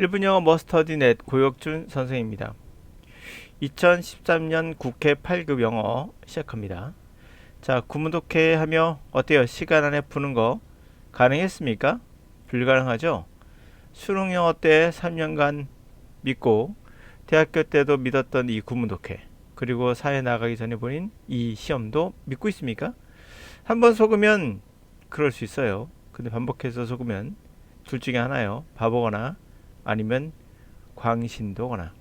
1분 영어 머스터디 넷 고혁준 선생입니다. 2013년 국회 8급 영어 시작합니다. 자, 구문독해 하며 어때요? 시간 안에 푸는 거 가능했습니까? 불가능하죠? 수능 영어 때 3년간 믿고 대학교 때도 믿었던 이 구문독해 그리고 사회 나가기 전에 보인 이 시험도 믿고 있습니까? 한번 속으면 그럴 수 있어요. 근데 반복해서 속으면 둘 중에 하나요. 바보거나 아니면 광신도거나.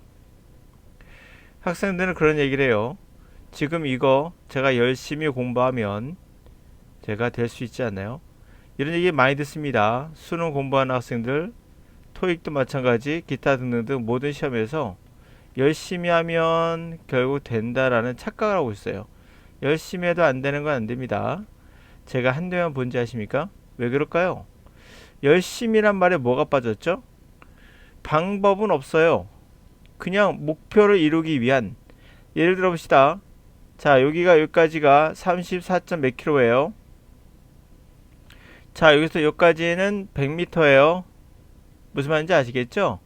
학생들은 그런 얘기를 해요. 지금 이거 제가 열심히 공부하면 제가 될 수 있지 않나요? 이런 얘기 많이 듣습니다. 수능 공부하는 학생들, 토익도 마찬가지, 기타 등등등 모든 시험에서 열심히 하면 결국 된다라는 착각을 하고 있어요. 열심히 해도 안 되는 건 안 됩니다. 제가 한동안 본지 아십니까? 왜 그럴까요? 열심히란 말에 뭐가 빠졌죠? 방법은 없어요. 그냥 목표를 이루기 위한 예를 들어 봅시다. 자, 여기가 여기까지가 34점 몇 킬로예요? 자, 여기서 여기까지는 100m예요. 무슨 말인지 아시겠죠?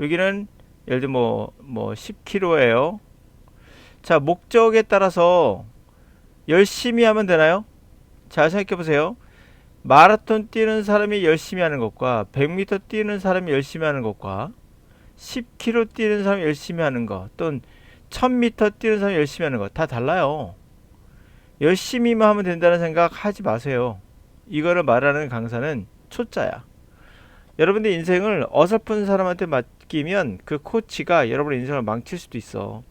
여기는 예를 들어 뭐, 뭐 10km예요. 자, 목적에 따라서 열심히 하면 되나요? 잘 생각해 보세요. 마라톤 뛰는 사람이 열심히 하는 것과 100m 뛰는 사람이 열심히 하는 것과 10km 뛰는 사람이 열심히 하는 것 또는 1000m 뛰는 사람이 열심히 하는 것 다 달라요. 열심히만 하면 된다는 생각 하지 마세요. 이거를 말하는 강사는 초짜야. 여러분들 인생을 어설픈 사람한테 맡기면 그 코치가 여러분의 인생을 망칠 수도 있어.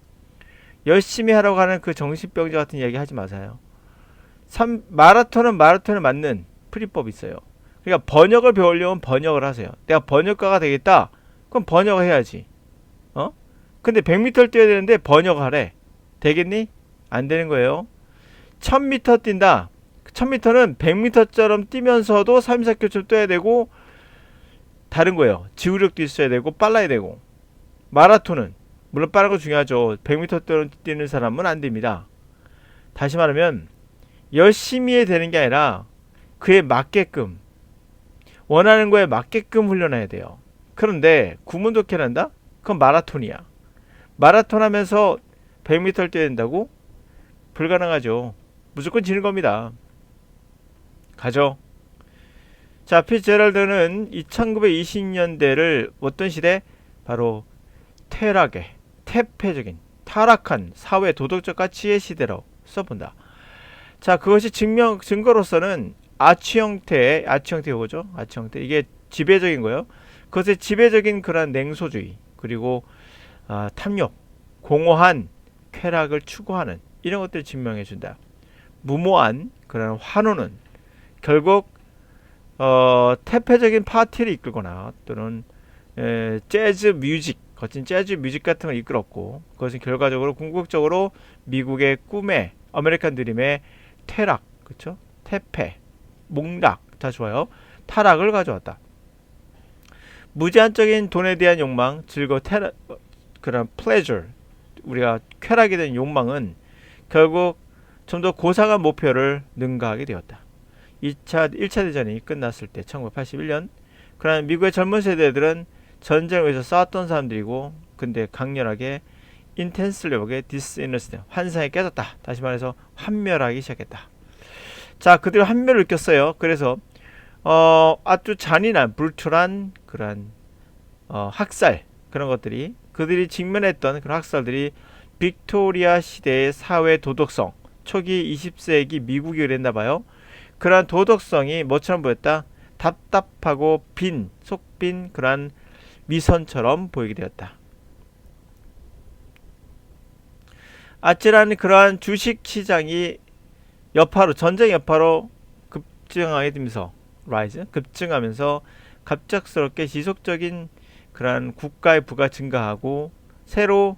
열심히 하라고 하는 그 정신병자 같은 이야기 하지 마세요. 3, 마라톤은 마라톤에 맞는 풀이법이 있어요. 그러니까 번역을 배우려면 번역을 하세요. 내가 번역가가 되겠다. 그럼 번역을 해야지. 어? 근데 100m를 뛰어야 되는데 번역하래. 되겠니? 안 되는 거예요. 1000m 뛴다. 1000m는 100m처럼 뛰면서도 3, 4km처럼 뛰어야 되고 다른 거예요. 지구력도 있어야 되고 빨라야 되고. 마라톤은 물론 빠른 거 중요하죠. 100m 뛰는 사람은 안 됩니다. 다시 말하면 열심히 해야 되는 게 아니라 그에 맞게끔 원하는 거에 맞게끔 훈련해야 돼요. 그런데 구문독해를 한다? 그건 마라톤이야. 마라톤 하면서 100m를 뛰어야 된다고? 불가능하죠. 무조건 지는 겁니다. 가죠. 자, 피제럴드는 1920년대를 어떤 시대? 바로 퇴락의, 퇴폐적인, 타락한 사회 도덕적 가치의 시대로 써본다. 자, 그것이 증명 증거로서는 아치 형태의 아치 형태 이거죠. 아치 형태 이게 지배적인 거예요. 그것의 지배적인 그런 냉소주의 그리고 아, 탐욕, 공허한 쾌락을 추구하는 이런 것들을 증명해 준다. 무모한 그런 환호는 결국 어, 태폐적인 파티를 이끌거나 또는 에, 재즈 뮤직 거친 재즈 뮤직 같은 걸 이끌었고 그것은 결과적으로 궁극적으로 미국의 꿈의 아메리칸 드림의 퇴락, 그렇죠? 퇴폐, 몽락 다 좋아요. 타락을 가져왔다. 무제한적인 돈에 대한 욕망, 즐거 테라 그런 pleasure 우리가 쾌락에 대한 욕망은 결국 좀 더 고상한 목표를 능가하게 되었다. 2차 1차 대전이 끝났을 때 1981년 그러나 미국의 젊은 세대들은 전쟁을 위해서 싸웠던 사람들이고 근데 강렬하게 인텐슬리하게 디스이너스 환상에 깨졌다. 다시 말해서 환멸하기 시작했다. 자, 그들이 환멸을 느꼈어요. 그래서 어, 아주 잔인한 불출한 그런 어, 학살 그런 것들이 그들이 직면했던 그런 학살들이 빅토리아 시대의 사회 도덕성 초기 20세기 미국이 그랬나 봐요. 그러한 도덕성이 뭐처럼 보였다? 답답하고 빈, 속빈 그러한 미선처럼 보이게 되었다. 아찔한 그러한 주식 시장이 여파로 전쟁 여파로 급증하게 되면서 rise 급증하면서 갑작스럽게 지속적인 그러한 국가의 부가 증가하고 새로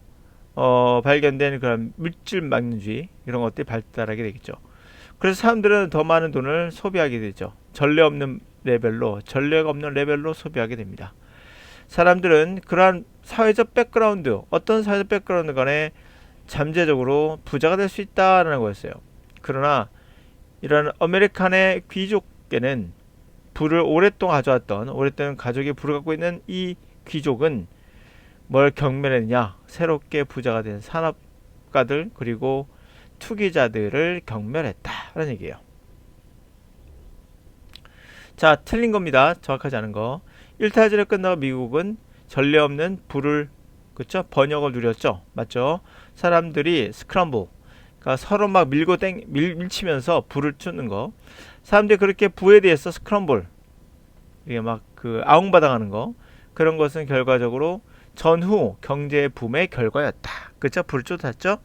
어, 발견된 그런 물질 막는주의 이런 것들이 발달하게 되겠죠. 그래서 사람들은 더 많은 돈을 소비하게 되죠. 전례 없는 레벨로 전례가 없는 레벨로 소비하게 됩니다. 사람들은 그러한 사회적 백그라운드 어떤 사회적 백그라운드 간에 잠재적으로 부자가 될 수 있다라는 거였어요. 그러나 이런 아메리칸의 귀족계는 부를 오랫동안 가져왔던 오랫동안 가족이 부를 갖고 있는 이 귀족은 뭘 경멸했냐? 새롭게 부자가 된 산업가들 그리고 투기자들을 경멸했다라는 얘기예요. 자, 틀린 겁니다. 정확하지 않은 거. 1차 대전이 끝나고 미국은 전례 없는 불을 그쵸? 번역을 누렸죠. 맞죠? 사람들이 스크럼블 그러니까 서로 막 밀고 땡 밀, 밀치면서 불을 쫓는 거. 사람들이 그렇게 부에 대해서 스크럼블 이게 막 그 아웅바당하는 거 그런 것은 결과적으로 전후 경제 붐의 결과였다. 그쵸? 불을 쫓았죠.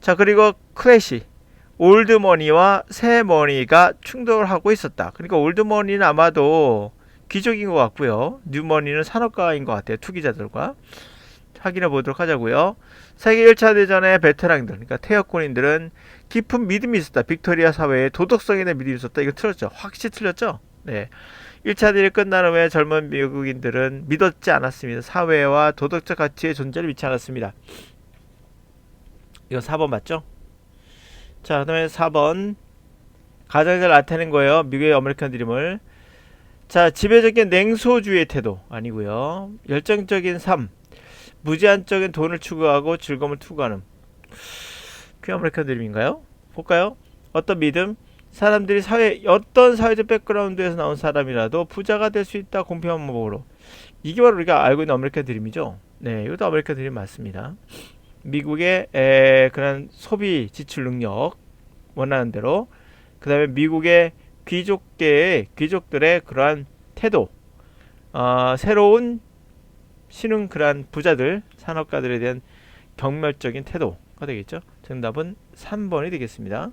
자 그리고 크래시 올드머니와 새머니가 충돌을 하고 있었다. 그러니까 올드머니는 아마도 귀족인 것 같고요. 뉴머니는 산업가인 것 같아요. 투기자들과 확인해 보도록 하자고요. 세계 1차 대전의 베테랑들, 그러니까 태역군인들은 깊은 믿음이 있었다. 빅토리아 사회에 도덕성에 대한 믿음이 있었다. 이거 틀렸죠? 확실히 틀렸죠? 네. 1차 대전이 끝난 후에 젊은 미국인들은 믿었지 않았습니다. 사회와 도덕적 가치의 존재를 믿지 않았습니다. 이거 4번 맞죠? 자, 그 다음에 4번 가장 잘 나타낸 거예요. 미국의 아메리칸 드림을. 자, 지배적인 냉소주의 태도 아니고요. 열정적인 삶, 무제한적인 돈을 추구하고 즐거움을 투구하는 그 아메리칸 드림인가요? 볼까요? 어떤 믿음? 사람들이 사회 어떤 사회적 백그라운드에서 나온 사람이라도 부자가 될 수 있다 공평한 방법으로 이게 바로 우리가 알고 있는 아메리칸 드림이죠. 네, 이것도 아메리칸 드림 맞습니다. 미국의 에, 그런 소비 지출 능력 원하는 대로 그 다음에 미국의 귀족계의 귀족들의 그러한 태도 어, 새로운 신흥 그러한 부자들 산업가들에 대한 경멸적인 태도가 되겠죠? 정답은 3번이 되겠습니다